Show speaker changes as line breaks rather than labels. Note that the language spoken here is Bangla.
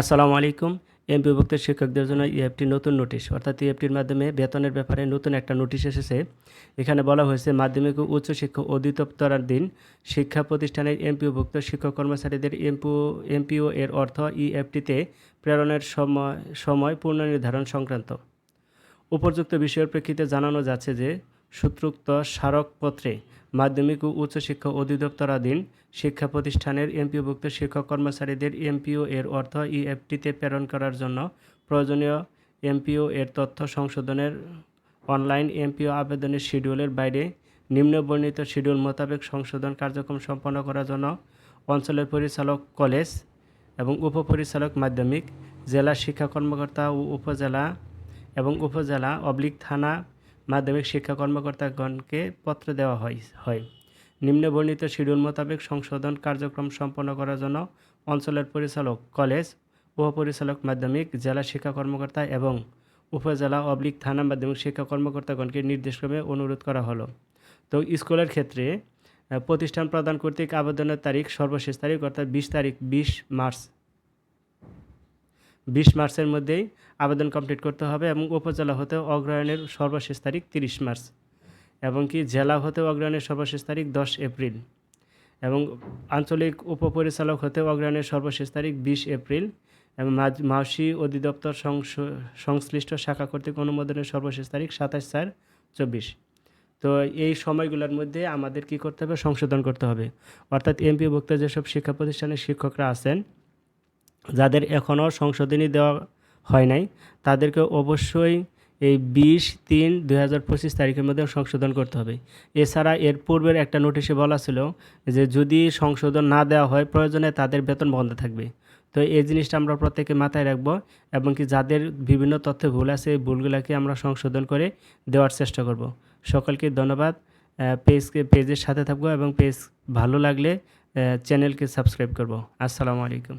আসসালামু আলাইকুম। এমপিভুক্ত শিক্ষকদের জন্য ইএফটি নতুন নোটিশ, অর্থাৎ ইএফটির মাধ্যমে বেতনের ব্যাপারে নতুন একটা নোটিশ এসেছে। এখানে বলা হয়েছে, মাধ্যমিক ও উচ্চ শিক্ষা দিন শিক্ষা প্রতিষ্ঠানের এমপিওভুক্ত শিক্ষক কর্মচারীদের এমপিও এমপিও এর অর্থ ইএফটিতে প্রেরণের সময় সময় পুনর্নির্ধারণ সংক্রান্ত। উপযুক্ত বিষয়ের প্রেক্ষিতে জানানো যাচ্ছে যে সূত্রোক্ত স্মারকপত্রে মাধ্যমিক ও উচ্চশিক্ষা অধিদপ্তরাধীন শিক্ষা প্রতিষ্ঠানের এমপিওভুক্ত শিক্ষক কর্মচারীদের এমপিও এর অর্থ ইএফটিতে প্রেরণ করার জন্য প্রয়োজনীয় এমপিও এর তথ্য সংশোধনের অনলাইন এমপিও আবেদনের শিডিউলের বাইরে নিম্ন বর্ণিত শিডিউল মোতাবেক সংশোধন কার্যক্রম সম্পন্ন করার জন্য অঞ্চলের পরিচালক কলেজ এবং উপপরিচালক মাধ্যমিক, জেলা শিক্ষা কর্মকর্তা ও উপজেলা এবং উপজেলা অবলিক থানা মাধ্যমিক শিক্ষা কর্মকর্তাগণকে পত্র দেওয়া হয় হয়। নিম্ন বর্ণিত শিডিউল মোতাবেক সংশোধন কার্যক্রম সম্পন্ন করার জন্য অঞ্চলের পরিচালক, কলেজ, উপপরিচালক মাধ্যমিক, জেলা শিক্ষা কর্মকর্তা এবং উপজেলা অবলিক থানা মাধ্যমিক শিক্ষা কর্মকর্তাগণকে নির্দেশক্রমে অনুরোধ করা হলো। তো স্কুলের ক্ষেত্রে প্রতিষ্ঠান প্রদান কর্তৃক আবেদনের তারিখ সর্বশেষ তারিখ অর্থাৎ বিশ তারিখ, বিশ মার্চ বিশ মার্চের মধ্যেই আবেদন কমপ্লিট করতে হবে এবং উপজেলা হতে অগ্রহায়ণের সর্বশেষ তারিখ তিরিশ মার্চ এবং কি জেলা হতে অগ্রহায়ণের সর্বশেষ তারিখ দশ এপ্রিল এবং আঞ্চলিক উপপরিচালক হতে অগ্রহায়ণের সর্বশেষ তারিখ বিশ এপ্রিল এবং মাওসি অধিদপ্তর সংশ্লিষ্ট শাখা কর্তৃক অনুমোদনের সর্বশেষ তারিখ সাতাশ চার চব্বিশ। তো এই সময়গুলোর মধ্যে আমাদের কি করতে হবে? সংশোধন করতে হবে। অর্থাৎ এমপি এমপিভুক্ত যেসব শিক্ষা প্রতিষ্ঠানের শিক্ষকরা আছেন যাদের এখনও সংশোধনী দেওয়া হয় নাই, তাদেরকে অবশ্যই এই বিশ তিন দুই হাজার পঁচিশ তারিখের মধ্যে সংশোধন করতে হবে। এছাড়া এর পূর্বের একটা নোটিশে বলা ছিল যে যদি সংশোধন না দেওয়া হয়, প্রয়োজনে তাদের বেতন বন্ধ থাকবে। তো এই জিনিসটা আমরা প্রত্যেকে মাথায় রাখব এবং কি যাদের বিভিন্ন তথ্যে ভুল আছে, এই ভুলগুলোকে আমরা সংশোধন করে দেওয়ার চেষ্টা করব। সকলকে ধন্যবাদ। পেজকে, পেজের সাথে থাকব এবং পেজ ভালো লাগলে চ্যানেলকে সাবস্ক্রাইব করব। আসসালামু আলাইকুম।